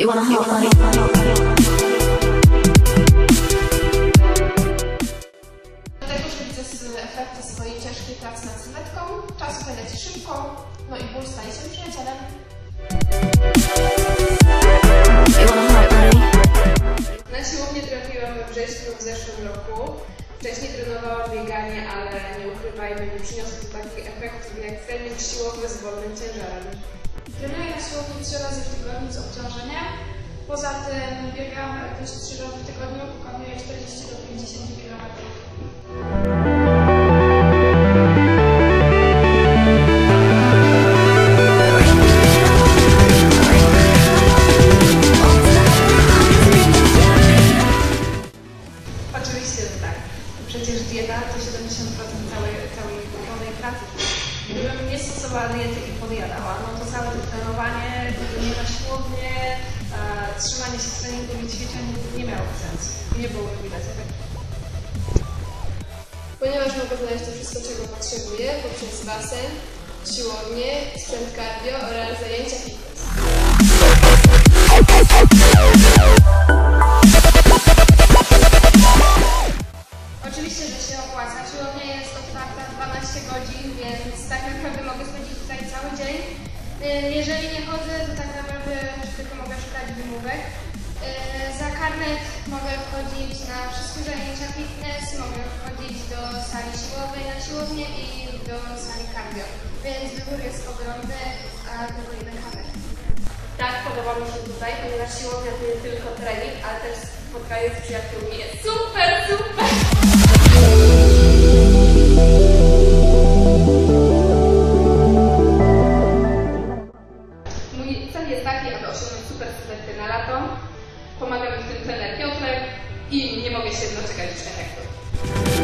You wanna widzę z- efekty swojej ciężkiej pracy nad sylwetką, czas leci szybko, no i ból staje się przyjacielem. You? Na siłownię trafiłam we wrześniu w zeszłym roku. Wcześniej trenowałam bieganie, ale nie ukrywajmy, nie przyniosło to takich efektów jak trening siłowy z wolnym ciężarem. Trenuję siłowni 3 razy w tygodniu z obciążeniem. Poza tym biegam jakieś 3 razy w tygodniu, pokonuję 40 do 50 km. Oczywiście, że tak. Przecież dieta to 70% całej, całej wykonanej pracy. Stosowała diety i podjadała, no to całe to trenowanie, chodzenie na siłownię, e, trzymanie się treningów i ćwiczeń nie miałoby sensu. Nie byłoby widać. Ponieważ mogę znaleźć to wszystko, czego potrzebuję poprzez basen, siłownię, sprzęt cardio oraz zajęcia fitness. Godzin, więc tak naprawdę mogę spędzić tutaj cały dzień. Y, Jeżeli nie chodzę, to tak naprawdę tylko mogę szukać wymówek. Y, Za karnet mogę wchodzić na wszystkie zajęcia fitness, mogę wchodzić do sali siłowej na siłownię i do sali cardio. Więc wybór jest ogromny, a tylko jeden karnet. Tak, podoba mi się tutaj, ponieważ siłownia to nie tylko trening, ale też spotkanie z przyjaciółmi jest super! Lato. Mi w tym trener Piotrek i nie mogę się doczekać już efektu.